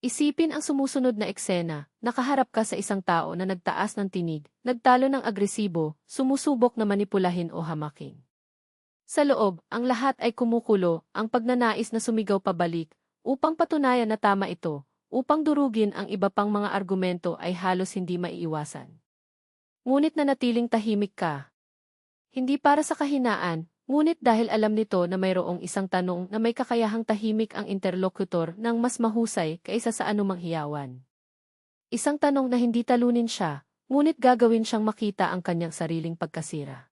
Isipin ang sumusunod na eksena, nakaharap ka sa isang tao na nagtaas ng tinig, nagtalo ng agresibo, sumusubok na manipulahin o hamakin. Sa loob, ang lahat ay kumukulo, ang pagnanais na sumigaw pabalik, upang patunayan na tama ito, upang durugin ang iba pang mga argumento ay halos hindi maiiwasan. Ngunit nanatiling tahimik ka. Hindi para sa kahinaan, Ngunit dahil alam nito na mayroong isang tanong na may kakayahang tahimik ang interlokutor ng mas mahusay kaysa sa anumang hiyawan. Isang tanong na hindi talunin siya, ngunit gagawin siyang makita ang kanyang sariling pagkasira.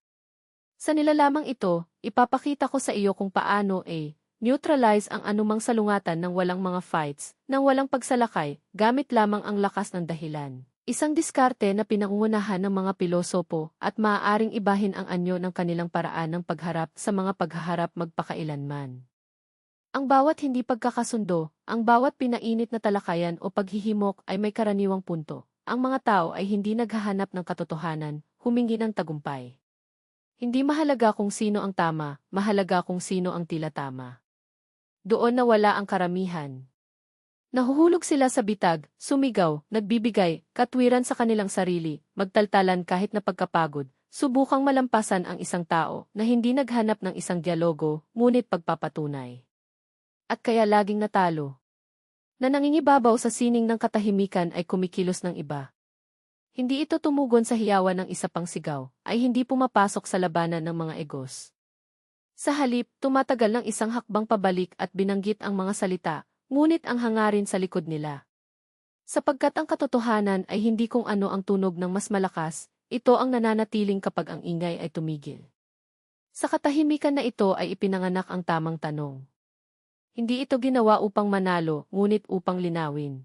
Sa nilalamang ito, ipapakita ko sa iyo kung paano a neutralize ang anumang salungatan ng walang mga fights, ng walang pagsalakay, gamit lamang ang lakas ng dahilan. Isang diskarte na pinangungunahan ng mga pilosopo at maaaring ibahin ang anyo ng kanilang paraan ng pagharap sa mga paghaharap magpakailanman. Ang bawat hindi pagkakasundo, ang bawat pinainit na talakayan o paghihimok ay may karaniwang punto. Ang mga tao ay hindi naghahanap ng katotohanan, humingi ng tagumpay. Hindi mahalaga kung sino ang tama, mahalaga kung sino ang tila tama. Doon na wala ang karamihan. Nahuhulog sila sa bitag, sumigaw, nagbibigay, katwiran sa kanilang sarili, magtaltalan kahit na pagkapagod, subukang malampasan ang isang tao na hindi naghanap ng isang dialogo, ngunit pagpapatunay. At kaya laging natalo. Na nangingibabaw sa sining ng katahimikan ay kumikilos ng iba. Hindi ito tumugon sa hiyawan ng isa pang sigaw, ay hindi pumapasok sa labanan ng mga egos. Sa halip, tumatagal ng isang hakbang pabalik at binanggit ang mga salita, ngunit ang hangarin sa likod nila. Sapagkat ang katotohanan ay hindi kung ano ang tunog ng mas malakas, ito ang nananatiling kapag ang ingay ay tumigil. Sa katahimikan na ito ay ipinanganak ang tamang tanong. Hindi ito ginawa upang manalo, ngunit upang linawin.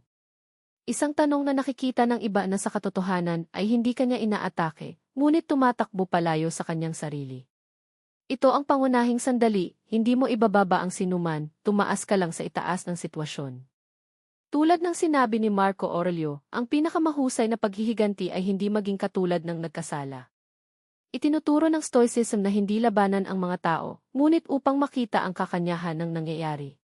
Isang tanong na nakikita ng iba na sa katotohanan ay hindi kanya inaatake, ngunit tumatakbo palayo sa kanyang sarili. Ito ang pangunahing sandali, hindi mo ibababa ang sinuman, tumaas ka lang sa itaas ng sitwasyon. Tulad ng sinabi ni Marco Aurelio, ang pinakamahusay na paghihiganti ay hindi maging katulad ng nagkasala. Itinuturo ng Stoicism na hindi labanan ang mga tao, ngunit upang makita ang kakanyahan ng nangyayari.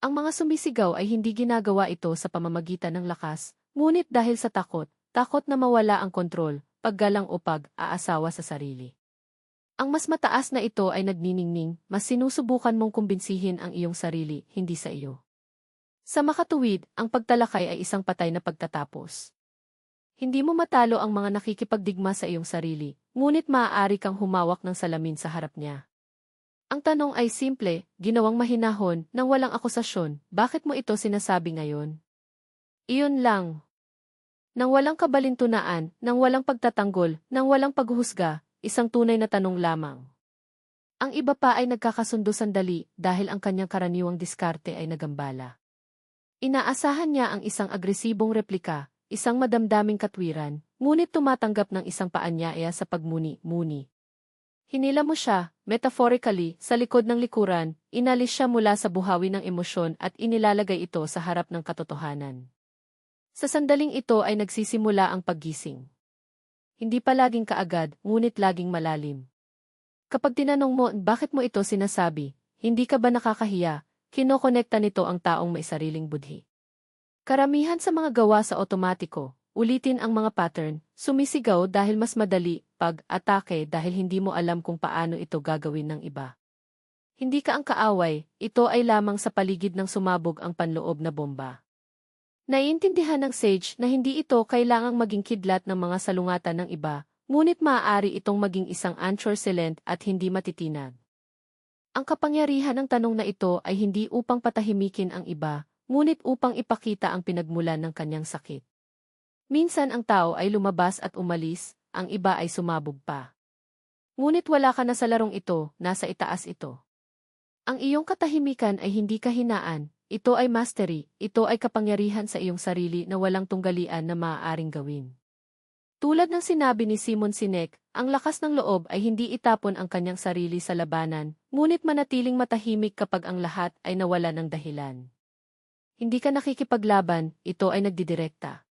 Ang mga sumisigaw ay hindi ginagawa ito sa pamamagitan ng lakas, ngunit dahil sa takot, takot na mawala ang kontrol, paggalang o pag-aasawa sa sarili. Ang mas mataas na ito ay nagniningning, mas sinusubukan mong kumbinsihin ang iyong sarili, hindi sa iyo. Sa makatuwid, ang pagtalakay ay isang patay na pagtatapos. Hindi mo matalo ang mga nakikipagdigma sa iyong sarili, ngunit maaari kang humawak ng salamin sa harap niya. Ang tanong ay simple, ginawang mahinahon, nang walang akusasyon, bakit mo ito sinasabi ngayon? Iyon lang. Nang walang kabalintunaan, nang walang pagtatanggol, nang walang paghuhusga, Isang tunay na tanong lamang. Ang iba pa ay nagkakasundo sandali dahil ang kanyang karaniwang diskarte ay nagambala. Inaasahan niya ang isang agresibong replika, isang madamdaming katwiran, ngunit tumatanggap ng isang paanyaya sa pagmuni-muni. Hinila mo siya, metaphorically, sa likod ng likuran, inalis siya mula sa buhawi ng emosyon at inilalagay ito sa harap ng katotohanan. Sa sandaling ito ay nagsisimula ang paggising. Hindi pa laging kaagad, ngunit laging malalim. Kapag tinanong mo bakit mo ito sinasabi, hindi ka ba nakakahiya, kinokonekta nito ang taong may sariling budhi. Karamihan sa mga gawa sa otomatiko, ulitin ang mga pattern, sumisigaw dahil mas madali, pag-atake dahil hindi mo alam kung paano ito gagawin ng iba. Hindi ka ang kaaway, ito ay lamang sa paligid ng sumabog ang panloob na bomba. Naiintindihan ng sage na hindi ito kailangang maging kidlat ng mga salungatan ng iba, ngunit maaari itong maging isang anchor silent at hindi matitinag. Ang kapangyarihan ng tanong na ito ay hindi upang patahimikin ang iba, ngunit upang ipakita ang pinagmulan ng kanyang sakit. Minsan ang tao ay lumabas at umalis, ang iba ay sumabog pa. Ngunit wala ka na sa larong ito, nasa itaas ito. Ang iyong katahimikan ay hindi kahinaan, ito ay mastery, ito ay kapangyarihan sa iyong sarili na walang tunggalian na maaaring gawin. Tulad ng sinabi ni Simon Sinek, ang lakas ng loob ay hindi itapon ang kanyang sarili sa labanan, ngunit manatiling matahimik kapag ang lahat ay nawala ng dahilan. Hindi ka nakikipaglaban, ito ay nagdidirekta.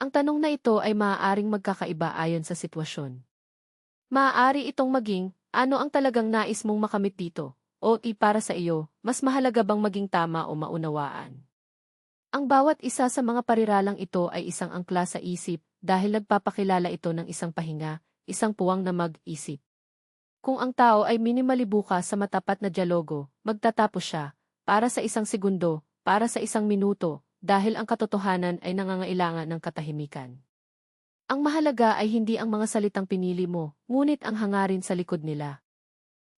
Ang tanong na ito ay maaaring magkakaiba ayon sa sitwasyon. Maaari itong maging, ano ang talagang nais mong makamit dito, o i para sa iyo, mas mahalaga bang maging tama o maunawaan? Ang bawat isa sa mga pariralang ito ay isang angkla sa isip dahil nagpapakilala ito ng isang pahinga, isang puwang na mag-isip. Kung ang tao ay minimally bukas sa matapat na dialogo, magtatapos siya, para sa isang segundo, para sa isang minuto, dahil ang katotohanan ay nangangailangan ng katahimikan. Ang mahalaga ay hindi ang mga salitang pinili mo, ngunit ang hangarin sa likod nila.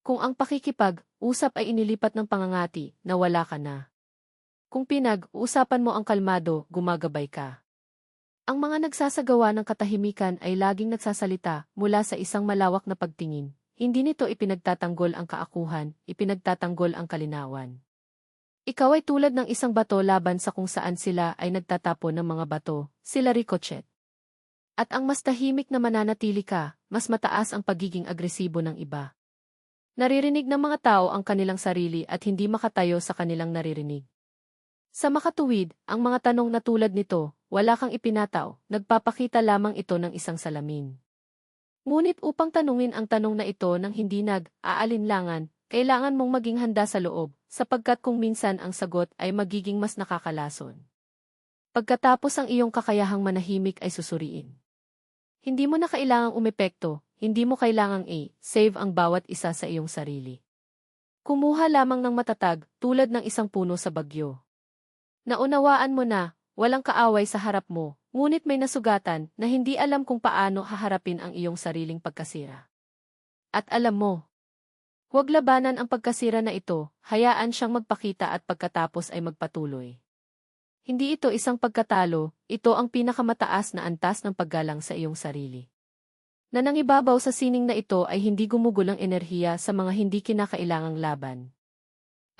Kung ang pakikipag-usap ay inilipat ng pangangati, nawala ka na. Kung pinag-uusapan mo ang kalmado, gumagabay ka. Ang mga nagsasagawa ng katahimikan ay laging nagsasalita mula sa isang malawak na pagtingin. Hindi nito ipinagtatanggol ang kaakuhan, ipinagtatanggol ang kalinawan. Ikaw ay tulad ng isang bato laban sa kung saan sila ay nagtatapon ng mga bato, sila ricochet. At ang mas tahimik na mananatili ka, mas mataas ang pagiging agresibo ng iba. Naririnig ng mga tao ang kanilang sarili at hindi makatayo sa kanilang naririnig. Sa makatuwid, ang mga tanong na tulad nito, wala kang ipinataw, nagpapakita lamang ito ng isang salamin. Ngunit upang tanungin ang tanong na ito ng hindi nag-aalinlangan, kailangan mong maging handa sa loob, sapagkat kung minsan ang sagot ay magiging mas nakakalason. Pagkatapos ang iyong kakayahang manahimik ay susuriin. Hindi mo na kailangang umepekto, hindi mo kailangang i-save ang bawat isa sa iyong sarili. Kumuha lamang ng matatag, tulad ng isang puno sa bagyo. Naunawaan mo na, walang kaaway sa harap mo, ngunit may nasugatan na hindi alam kung paano haharapin ang iyong sariling pagkasira. At alam mo, huwag labanan ang pagkasira na ito, hayaan siyang magpakita at pagkatapos ay magpatuloy. Hindi ito isang pagkatalo, ito ang pinakamataas na antas ng paggalang sa iyong sarili. Na nangibabaw sa sining na ito ay hindi gumugulang enerhiya sa mga hindi kinakailangang laban.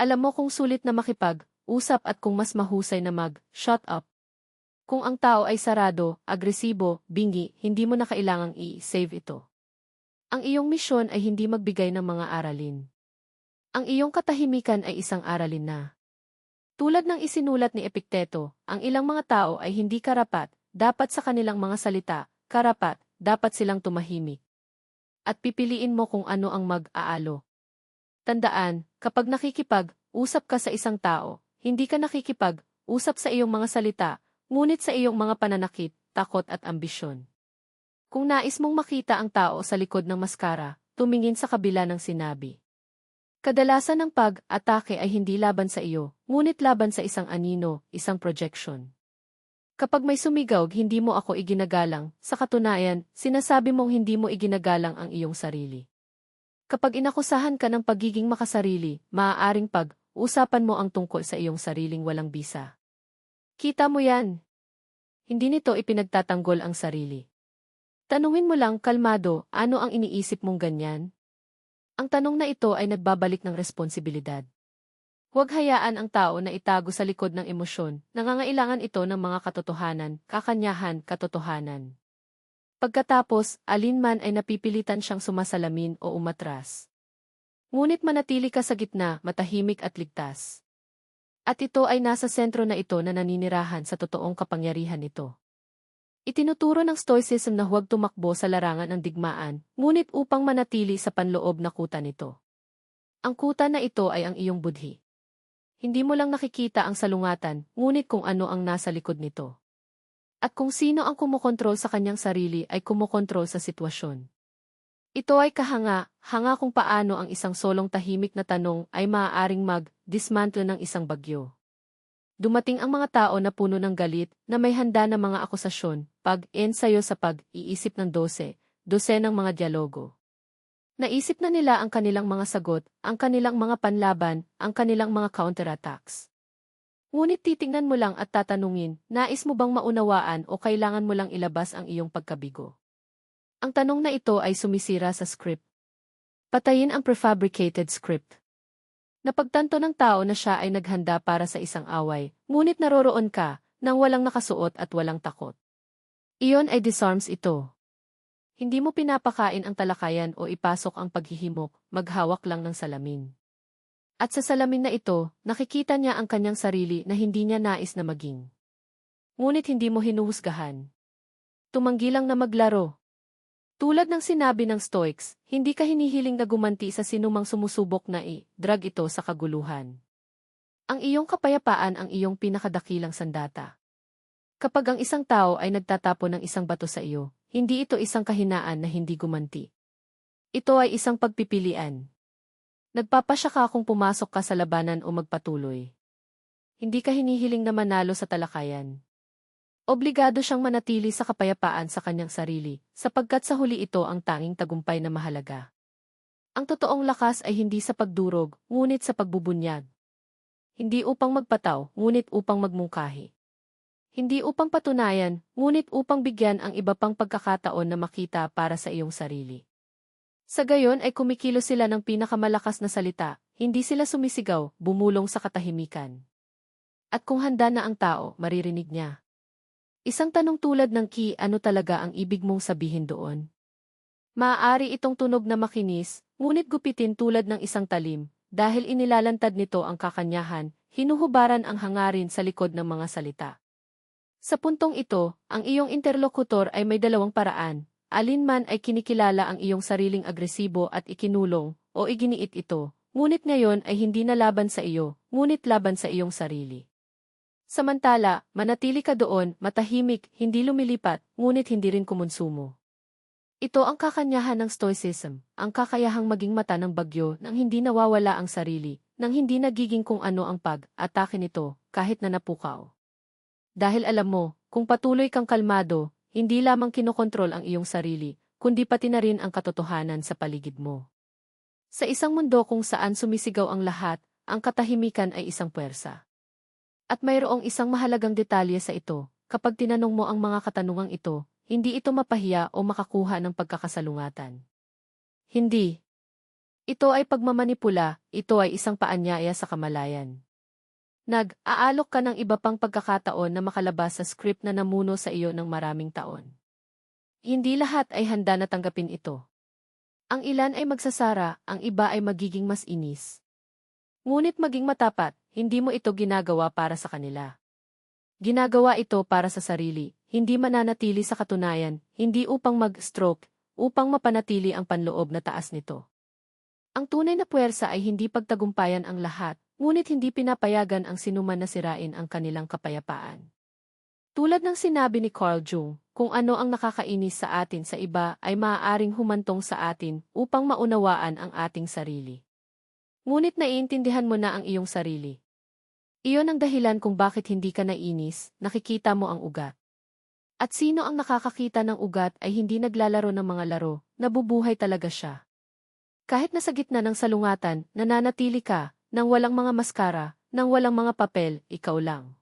Alam mo kung sulit na makipag, usap at kung mas mahusay na mag, shut up. Kung ang tao ay sarado, agresibo, bingi, hindi mo na kailangang i-save ito. Ang iyong misyon ay hindi magbigay ng mga aralin. Ang iyong katahimikan ay isang aralin na. Tulad ng isinulat ni Epikteto, ang ilang mga tao ay hindi karapat, dapat sa kanilang mga salita, karapat, dapat silang tumahimik. At pipiliin mo kung ano ang mag-aalo. Tandaan, kapag nakikipag, usap ka sa isang tao, hindi ka nakikipag, usap sa iyong mga salita, ngunit sa iyong mga pananakit, takot at ambisyon. Kung nais mong makita ang tao sa likod ng maskara, tumingin sa kabila ng sinabi. Kadalasan ng pag-atake ay hindi laban sa iyo, ngunit laban sa isang anino, isang projection. Kapag may sumigaw, hindi mo ako iginagalang, sa katunayan, sinasabi mong hindi mo iginagalang ang iyong sarili. Kapag inakusahan ka ng pagiging makasarili, maaaring pag-usapan mo ang tungkol sa iyong sariling walang bisa. Kita mo yan. Hindi nito ipinagtatanggol ang sarili. Tanungin mo lang kalmado, ano ang iniisip mong ganyan? Ang tanong na ito ay nagbabalik ng responsibilidad. Huwag hayaan ang tao na itago sa likod ng emosyon, nangangailangan ito ng mga katotohanan, kakanyahan, katotohanan. Pagkatapos, alinman ay napipilitan siyang sumasalamin o umatras. Ngunit manatili ka sa gitna, matahimik at ligtas. At ito ay nasa sentro na ito na naninirahan sa totoong kapangyarihan nito. Itinuturo ng Stoicism na huwag tumakbo sa larangan ng digmaan, ngunit upang manatili sa panloob na kuta nito. Ang kuta na ito ay ang iyong budhi. Hindi mo lang nakikita ang salungatan, ngunit kung ano ang nasa likod nito. At kung sino ang kumukontrol sa kanyang sarili ay kumukontrol sa sitwasyon. Ito ay kahanga, hanga kung paano ang isang solong tahimik na tanong ay maaaring mag-dismantle ng isang bagyo. Dumating ang mga tao na puno ng galit, na may handa na mga akusasyon, pag-ensayo sa pag-iisip ng dose, dose ng mga dialogo. Naisip na nila ang kanilang mga sagot, ang kanilang mga panlaban, ang kanilang mga counterattacks. Ngunit titingnan mo lang at tatanungin, nais mo bang maunawaan o kailangan mo lang ilabas ang iyong pagkabigo? Ang tanong na ito ay sumisira sa script. Patayin ang prefabricated script. Napagtanto ng tao na siya ay naghanda para sa isang away, ngunit naroroon ka, nang walang nakasuot at walang takot. Iyon ay disarms ito. Hindi mo pinapakain ang talakayan o ipasok ang paghihimok, maghawak lang ng salamin. At sa salamin na ito, nakikita niya ang kanyang sarili na hindi niya nais na maging. Ngunit hindi mo hinuhusgahan. Tumanggi lang na maglaro, tulad ng sinabi ng Stoics, hindi ka hinihiling na gumanti sa sinumang sumusubok na i-drag ito sa kaguluhan. Ang iyong kapayapaan ang iyong pinakadakilang sandata. Kapag ang isang tao ay nagtatapo ng isang bato sa iyo, hindi ito isang kahinaan na hindi gumanti. Ito ay isang pagpipilian. Nagpapasya ka kung pumasok ka sa labanan o magpatuloy. Hindi ka hinihiling na manalo sa talakayan. Obligado siyang manatili sa kapayapaan sa kanyang sarili, sapagkat sa huli ito ang tanging tagumpay na mahalaga. Ang totoong lakas ay hindi sa pagdurog, ngunit sa pagbubunyag. Hindi upang magpataw, ngunit upang magmungkahi. Hindi upang patunayan, ngunit upang bigyan ang iba pang pagkakataon na makita para sa iyong sarili. Sa gayon ay kumikilo sila ng pinakamalakas na salita, hindi sila sumisigaw, bumulong sa katahimikan. At kung handa na ang tao, maririnig niya. Isang tanong tulad ng ki, ano talaga ang ibig mong sabihin doon? Maaari itong tunog na makinis, ngunit gupitin tulad ng isang talim, dahil inilalantad nito ang kakanyahan, hinuhubaran ang hangarin sa likod ng mga salita. Sa puntong ito, ang iyong interlokutor ay may dalawang paraan, alinman ay kinikilala ang iyong sariling agresibo at ikinulong, o iginiit ito, ngunit ngayon ay hindi na laban sa iyo, ngunit laban sa iyong sarili. Samantala, manatili ka doon, matahimik, hindi lumilipat, ngunit hindi rin kumonsumo. Ito ang kakanyahan ng Stoicism, ang kakayahang maging mata ng bagyo nang hindi nawawala ang sarili, nang hindi nagiging kung ano ang pag-atake nito, kahit na napukaw. Dahil alam mo, kung patuloy kang kalmado, hindi lamang kinokontrol ang iyong sarili, kundi pati na rin ang katotohanan sa paligid mo. Sa isang mundo kung saan sumisigaw ang lahat, ang katahimikan ay isang puwersa. At mayroong isang mahalagang detalye sa ito, kapag tinanong mo ang mga katanungang ito, hindi ito mapahiya o makakuha ng pagkakasalungatan. Hindi. Ito ay pagmamanipula, ito ay isang paanyaya sa kamalayan. Nag-aalok ka ng iba pang pagkakataon na makalabas sa script na namuno sa iyo ng maraming taon. Hindi lahat ay handa na tanggapin ito. Ang ilan ay magsasara, ang iba ay magiging mas inis. Ngunit maging matapat, hindi mo ito ginagawa para sa kanila. Ginagawa ito para sa sarili, hindi mananatili sa katunayan, hindi upang mag-stroke, upang mapanatili ang panloob na taas nito. Ang tunay na puwersa ay hindi pagtagumpayan ang lahat, ngunit hindi pinapayagan ang sinuman na sirain ang kanilang kapayapaan. Tulad ng sinabi ni Carl Jung, kung ano ang nakakainis sa atin sa iba ay maaaring humantong sa atin upang maunawaan ang ating sarili. Ngunit naiintindihan mo na ang iyong sarili. Iyon ang dahilan kung bakit hindi ka nainis, nakikita mo ang ugat. At sino ang nakakakita ng ugat ay hindi naglalaro ng mga laro, nabubuhay talaga siya. Kahit nasa gitna ng salungatan, nananatili ka, nang walang mga maskara, nang walang mga papel, ikaw lang.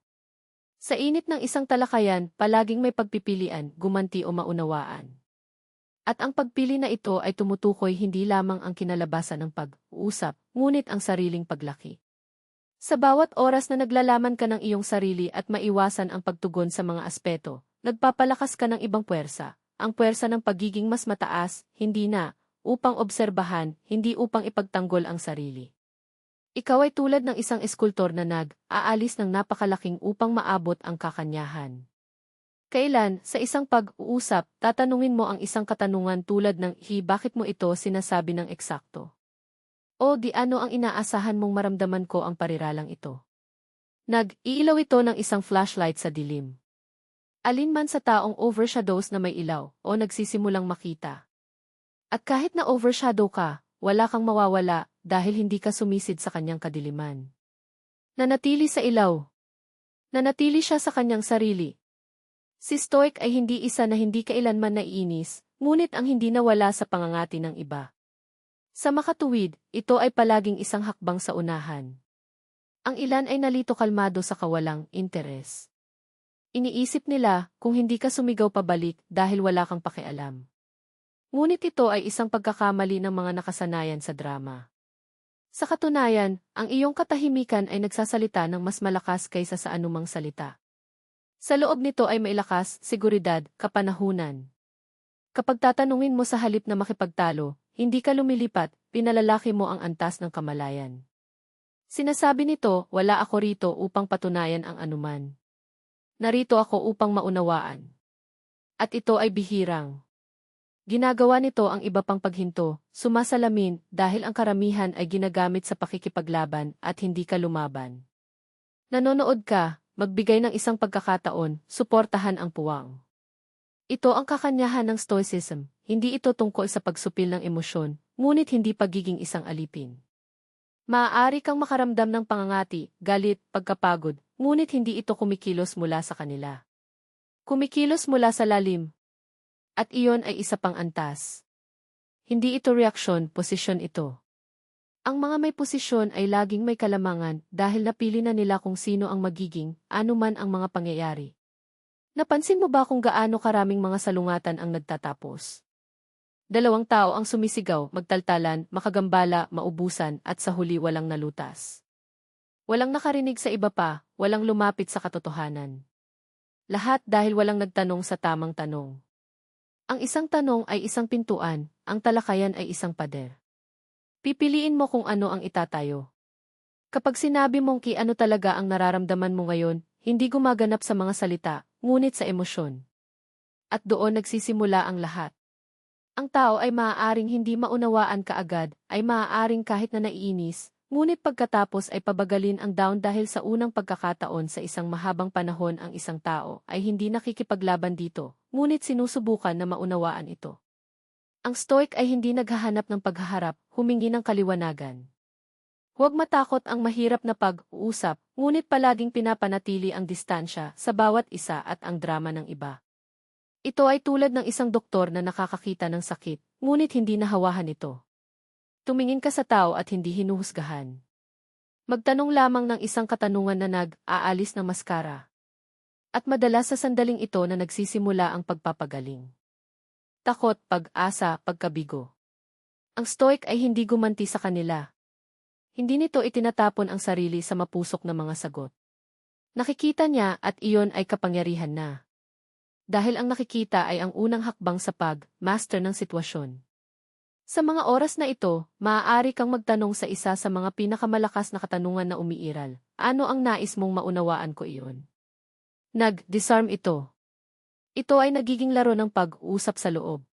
Sa init ng isang talakayan, palaging may pagpipilian, gumanti o maunawaan. At ang pagpili na ito ay tumutukoy hindi lamang ang kinalabasan ng pag-uusap, ngunit ang sariling paglaki. Sa bawat oras na naglalaman ka ng iyong sarili at maiwasan ang pagtugon sa mga aspeto, nagpapalakas ka ng ibang puwersa, ang puwersa ng pagiging mas mataas, hindi na, upang obserbahan, hindi upang ipagtanggol ang sarili. Ikaw ay tulad ng isang eskultor na nag-aalis ng napakalaking upang maabot ang kakanyahan. Kailan, sa isang pag-uusap, tatanungin mo ang isang katanungan tulad ng, Hi, bakit mo ito sinasabi ng eksakto? O di ano ang inaasahan mong maramdaman ko ang pariralang ito? Nag-iilaw ito ng isang flashlight sa dilim. Alin man sa taong overshadows na may ilaw o nagsisimulang makita. At kahit na overshadow ka, wala kang mawawala dahil hindi ka sumisid sa kanyang kadiliman. Nanatili sa ilaw. Nanatili siya sa kanyang sarili. Si Stoic ay hindi isa na hindi kailanman naiinis, ngunit ang hindi nawala sa pangangati ng iba. Sa makatuwid, ito ay palaging isang hakbang sa unahan. Ang ilan ay nalito kalmado sa kawalang interes. Iniisip nila kung hindi ka sumigaw pabalik dahil wala kang pakialam. Ngunit ito ay isang pagkakamali ng mga nakasanayan sa drama. Sa katunayan, ang iyong katahimikan ay nagsasalita ng mas malakas kaysa sa anumang salita. Sa loob nito ay may lakas, seguridad, kapanahunan. Kapag tatanungin mo sa halip na makipagtalo, hindi ka lumilipat, pinalalaki mo ang antas ng kamalayan. Sinasabi nito, wala ako rito upang patunayan ang anuman. Narito ako upang maunawaan. At ito ay bihirang. Ginagawa nito ang iba pang paghinto, sumasalamin dahil ang karamihan ay ginagamit sa pakikipaglaban at hindi ka lumaban. Nanonood ka, magbigay ng isang pagkakataon, suportahan ang puwang. Ito ang kakanyahan ng stoicism, hindi ito tungkol sa pagsupil ng emosyon, ngunit hindi pagiging isang alipin. Maaari kang makaramdam ng pangangati, galit, pagkapagod, ngunit hindi ito kumikilos mula sa kanila. Kumikilos mula sa lalim. At iyon ay isa pang antas. Hindi ito reaksyon, posisyon ito. Ang mga may posisyon ay laging may kalamangan dahil napili na nila kung sino ang magiging, anuman ang mga pangyayari. Napansin mo ba kung gaano karaming mga salungatan ang nagtatapos? Dalawang tao ang sumisigaw, magtaltalan, makagambala, maubusan, at sa huli walang nalutas. Walang nakarinig sa iba pa, walang lumapit sa katotohanan. Lahat dahil walang nagtanong sa tamang tanong. Ang isang tanong ay isang pintuan, ang talakayan ay isang pader. Pipiliin mo kung ano ang itatayo. Kapag sinabi mong ki ano talaga ang nararamdaman mo ngayon, hindi gumaganap sa mga salita, ngunit sa emosyon. At doon nagsisimula ang lahat. Ang tao ay maaaring hindi maunawaan kaagad, ay maaaring kahit na naiinis, ngunit pagkatapos ay pabagalin ang down dahil sa unang pagkakataon sa isang mahabang panahon ang isang tao ay hindi nakikipaglaban dito, ngunit sinusubukan na maunawaan ito. Ang stoic ay hindi naghahanap ng paghaharap, humingi ng kaliwanagan. Huwag matakot ang mahirap na pag-uusap, ngunit palaging pinapanatili ang distansya sa bawat isa at ang drama ng iba. Ito ay tulad ng isang doktor na nakakakita ng sakit, ngunit hindi nahawahan ito. Tumingin ka sa tao at hindi hinuhusgahan. Magtanong lamang ng isang katanungan na nag-aalis ng maskara. At madalas sa sandaling ito na nagsisimula ang pagpapagaling takot, pag-asa, pagkabigo. Ang stoic ay hindi gumanti sa kanila. Hindi nito itinatapon ang sarili sa mapusok na mga sagot. Nakikita niya at iyon ay kapangyarihan na. Dahil ang nakikita ay ang unang hakbang sa pag-master ng sitwasyon. Sa mga oras na ito, maaari kang magtanong sa isa sa mga pinakamalakas na katanungan na umiiral. Ano ang nais mong maunawaan ko iyon? Nag-disarm ito. Ito ay nagiging laro ng pag-uusap sa loob.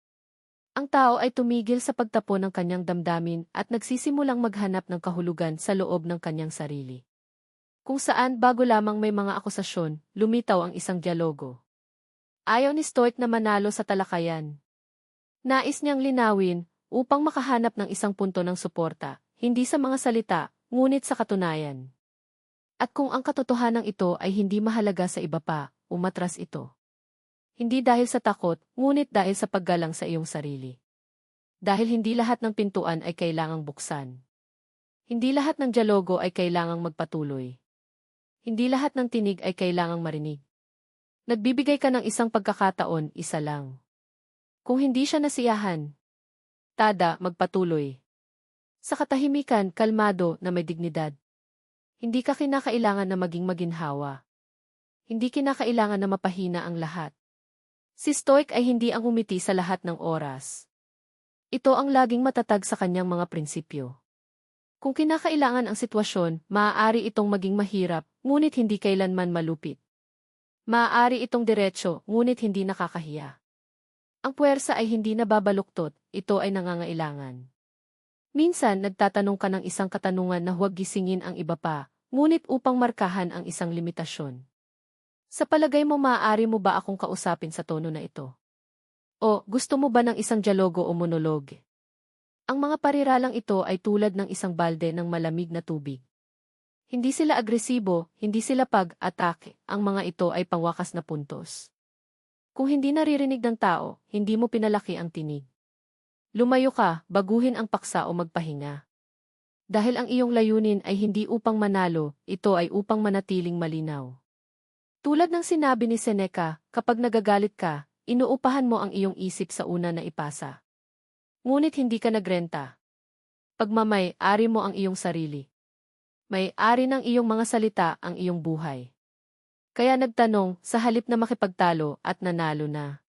Ang tao ay tumigil sa pagtapon ng kanyang damdamin at nagsisimulang maghanap ng kahulugan sa loob ng kanyang sarili. Kung saan bago lamang may mga akusasyon, lumitaw ang isang dialogo. Ayaw ni Stoic na manalo sa talakayan. Nais niyang linawin upang makahanap ng isang punto ng suporta, hindi sa mga salita, ngunit sa katunayan. At kung ang katotohanan ito ay hindi mahalaga sa iba pa, umatras ito. Hindi dahil sa takot, ngunit dahil sa paggalang sa iyong sarili. Dahil hindi lahat ng pintuan ay kailangang buksan. Hindi lahat ng dialogo ay kailangang magpatuloy. Hindi lahat ng tinig ay kailangang marinig. Nagbibigay ka ng isang pagkakataon, isa lang. Kung hindi siya nasiyahan, tada, magpatuloy. Sa katahimikan, kalmado na may dignidad. Hindi ka kinakailangan na maging maginhawa. Hindi kinakailangan na mapahina ang lahat. Si Stoic ay hindi ang umiti sa lahat ng oras. Ito ang laging matatag sa kanyang mga prinsipyo. Kung kinakailangan ang sitwasyon, maaari itong maging mahirap, ngunit hindi kailanman malupit. Maaari itong diretsyo, ngunit hindi nakakahiya. Ang puwersa ay hindi nababaluktot, ito ay nangangailangan. Minsan, nagtatanong ka ng isang katanungan na huwag gisingin ang iba pa, ngunit upang markahan ang isang limitasyon. Sa palagay mo maaari mo ba akong kausapin sa tono na ito? O gusto mo ba ng isang dialogo o monolog? Ang mga pariralang ito ay tulad ng isang balde ng malamig na tubig. Hindi sila agresibo, hindi sila pag-atake, ang mga ito ay pangwakas na puntos. Kung hindi naririnig ng tao, hindi mo pinalaki ang tinig. Lumayo ka, baguhin ang paksa o magpahinga. Dahil ang iyong layunin ay hindi upang manalo, ito ay upang manatiling malinaw. Tulad ng sinabi ni Seneca, kapag nagagalit ka, inuupahan mo ang iyong isip sa una na ipasa. Ngunit hindi ka nagrenta. Pagmamay, ari mo ang iyong sarili. May-ari ng iyong mga salita ang iyong buhay. Kaya nagtanong, sa halip na makipagtalo at nanalo na.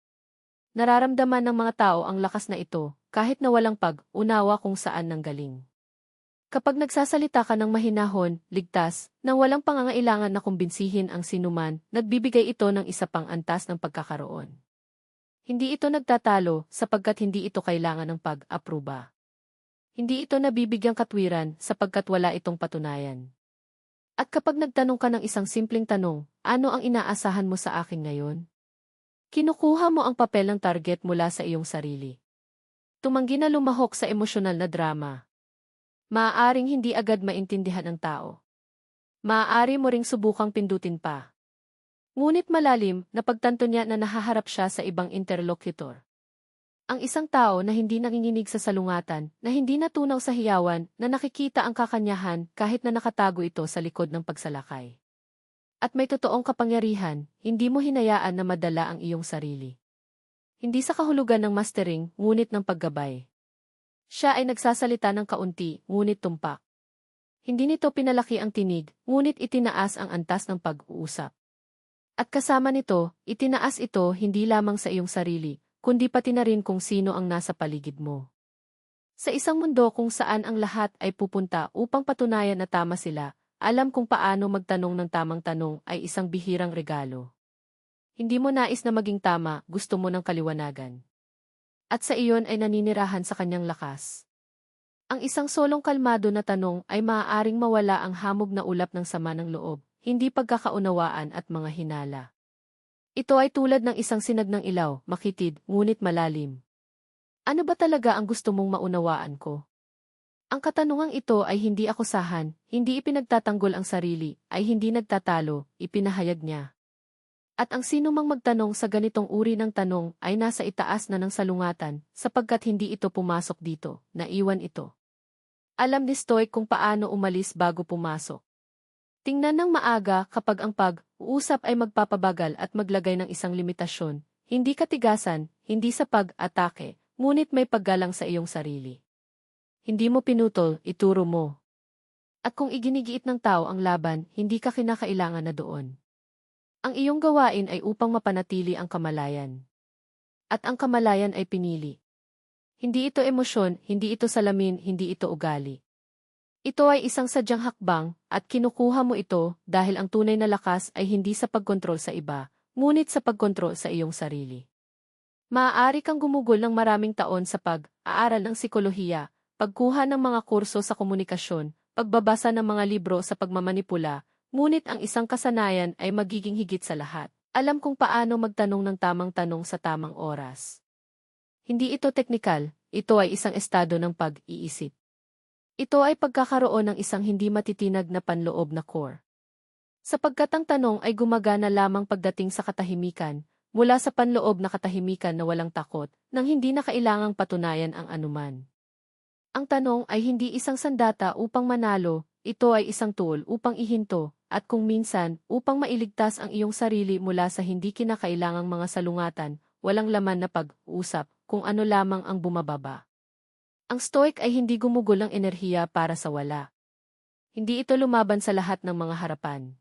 Nararamdaman ng mga tao ang lakas na ito, kahit na walang pag-unawa kung saan nanggaling. Kapag nagsasalita ka ng mahinahon, ligtas, nang walang pangangailangan na kumbinsihin ang sinuman, nagbibigay ito ng isa pang antas ng pagkakaroon. Hindi ito nagtatalo sapagkat hindi ito kailangan ng pag-apruba. Hindi ito nabibigyang katwiran sapagkat wala itong patunayan. At kapag nagtanong ka ng isang simpleng tanong, ano ang inaasahan mo sa akin ngayon? Kinukuha mo ang papel ng target mula sa iyong sarili. Tumanggi na lumahok sa emosyonal na drama. Maaaring hindi agad maintindihan ng tao. Maaari mo ring subukang pindutin pa. Ngunit malalim, napagtanto niya na nahaharap siya sa ibang interlocutor. Ang isang tao na hindi nanginginig sa salungatan, na hindi natunaw sa hiyawan, na nakikita ang kakanyahan kahit na nakatago ito sa likod ng pagsalakay. At may totoong kapangyarihan, hindi mo hinayaan na madala ang iyong sarili. Hindi sa kahulugan ng mastering, ngunit ng paggabay. Siya ay nagsasalita ng kaunti, ngunit tumpak. Hindi nito pinalaki ang tinig, ngunit itinaas ang antas ng pag-uusap. At kasama nito, itinaas ito hindi lamang sa iyong sarili, kundi pati na rin kung sino ang nasa paligid mo. Sa isang mundo kung saan ang lahat ay pupunta upang patunayan na tama sila, alam kung paano magtanong ng tamang tanong ay isang bihirang regalo. Hindi mo nais na maging tama, gusto mo ng kaliwanagan. At sa iyon ay naninirahan sa kanyang lakas. Ang isang solong kalmado na tanong ay maaaring mawala ang hamog na ulap ng sama ng loob, hindi pagkakaunawaan at mga hinala. Ito ay tulad ng isang sinag ng ilaw, makitid, ngunit malalim. Ano ba talaga ang gusto mong maunawaan ko? Ang katanungang ito ay hindi akusahan, hindi ipinagtatanggol ang sarili, ay hindi nagtatalo, ipinahayag niya. At ang sino mang magtanong sa ganitong uri ng tanong ay nasa itaas na ng salungatan, sapagkat hindi ito pumasok dito, naiwan ito. Alam ni Stoic kung paano umalis bago pumasok. Tingnan ng maaga kapag ang pag-uusap ay magpapabagal at maglagay ng isang limitasyon, hindi katigasan, hindi sa pag-atake, ngunit may paggalang sa iyong sarili. Hindi mo pinutol, ituro mo. At kung iginigiit ng tao ang laban, hindi ka kinakailangan na doon. Ang iyong gawain ay upang mapanatili ang kamalayan. At ang kamalayan ay pinili. Hindi ito emosyon, hindi ito salamin, hindi ito ugali. Ito ay isang sadyang hakbang, at kinukuha mo ito dahil ang tunay na lakas ay hindi sa pagkontrol sa iba, ngunit sa pagkontrol sa iyong sarili. Maaari kang gumugol ng maraming taon sa pag-aaral ng sikolohiya, pagkuha ng mga kurso sa komunikasyon, pagbabasa ng mga libro sa pagmamanipula, ngunit ang isang kasanayan ay magiging higit sa lahat. Alam kung paano magtanong ng tamang tanong sa tamang oras. Hindi ito teknikal, ito ay isang estado ng pag-iisip. Ito ay pagkakaroon ng isang hindi matitinag na panloob na core. Sapagkat ang tanong ay gumagana lamang pagdating sa katahimikan, mula sa panloob na katahimikan na walang takot, nang hindi na kailangang patunayan ang anuman. Ang tanong ay hindi isang sandata upang manalo, ito ay isang tool upang ihinto, at kung minsan, upang mailigtas ang iyong sarili mula sa hindi kinakailangang mga salungatan, walang laman na pag-usap, kung ano lamang ang bumababa. Ang stoic ay hindi gumugol ng enerhiya para sa wala. Hindi ito lumaban sa lahat ng mga harapan.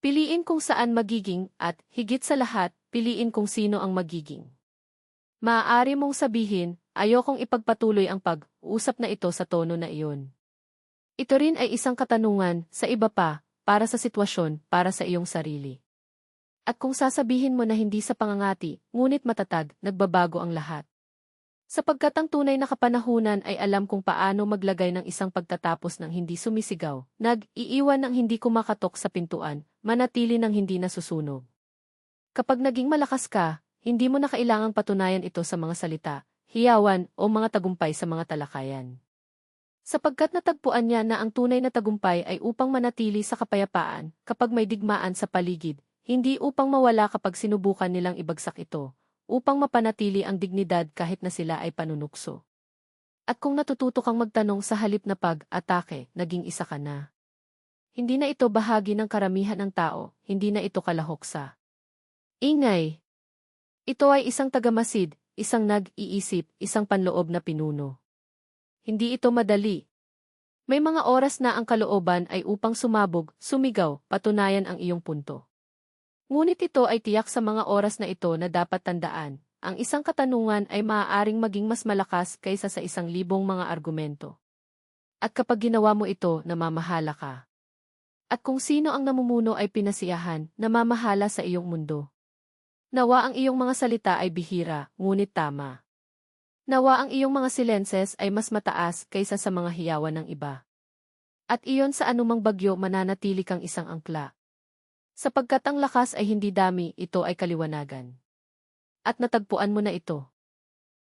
Piliin kung saan magiging at, higit sa lahat, piliin kung sino ang magiging. Maaari mong sabihin, ayokong ipagpatuloy ang pag-usap na ito sa tono na iyon. Ito rin ay isang katanungan, sa iba pa, para sa sitwasyon, para sa iyong sarili. At kung sasabihin mo na hindi sa pangangati, ngunit matatag, nagbabago ang lahat. Sapagkat ang tunay na kapanahunan ay alam kung paano maglagay ng isang pagtatapos ng hindi sumisigaw, nag-iiwan ng hindi kumakatok sa pintuan, manatili ng hindi nasusunog. Kapag naging malakas ka, hindi mo na kailangang patunayan ito sa mga salita, hiyawan o mga tagumpay sa mga talakayan. Sapagkat natagpuan niya na ang tunay na tagumpay ay upang manatili sa kapayapaan kapag may digmaan sa paligid, hindi upang mawala kapag sinubukan nilang ibagsak ito, upang mapanatili ang dignidad kahit na sila ay panunukso. At kung natututo kang magtanong sa halip na pag-atake, naging isa ka na. Hindi na ito bahagi ng karamihan ng tao, hindi na ito kalahok sa ingay. Ito ay isang tagamasid, isang nag-iisip, isang panloob na pinuno. Hindi ito madali. May mga oras na ang kalooban ay upang sumabog, sumigaw, patunayan ang iyong punto. Ngunit ito ay tiyak sa mga oras na ito na dapat tandaan. Ang isang katanungan ay maaaring maging mas malakas kaysa sa isang libong mga argumento. At kapag ginawa mo ito, namamahala ka. At kung sino ang namumuno ay pinasiyahan, namamahala sa iyong mundo. Nawa ang iyong mga salita ay bihira, ngunit tama. Nawa ang iyong mga silenses ay mas mataas kaysa sa mga hiyawan ng iba. At iyon sa anumang bagyo mananatili kang isang angkla. Sapagkat ang lakas ay hindi dami, ito ay kaliwanagan. At natagpuan mo na ito.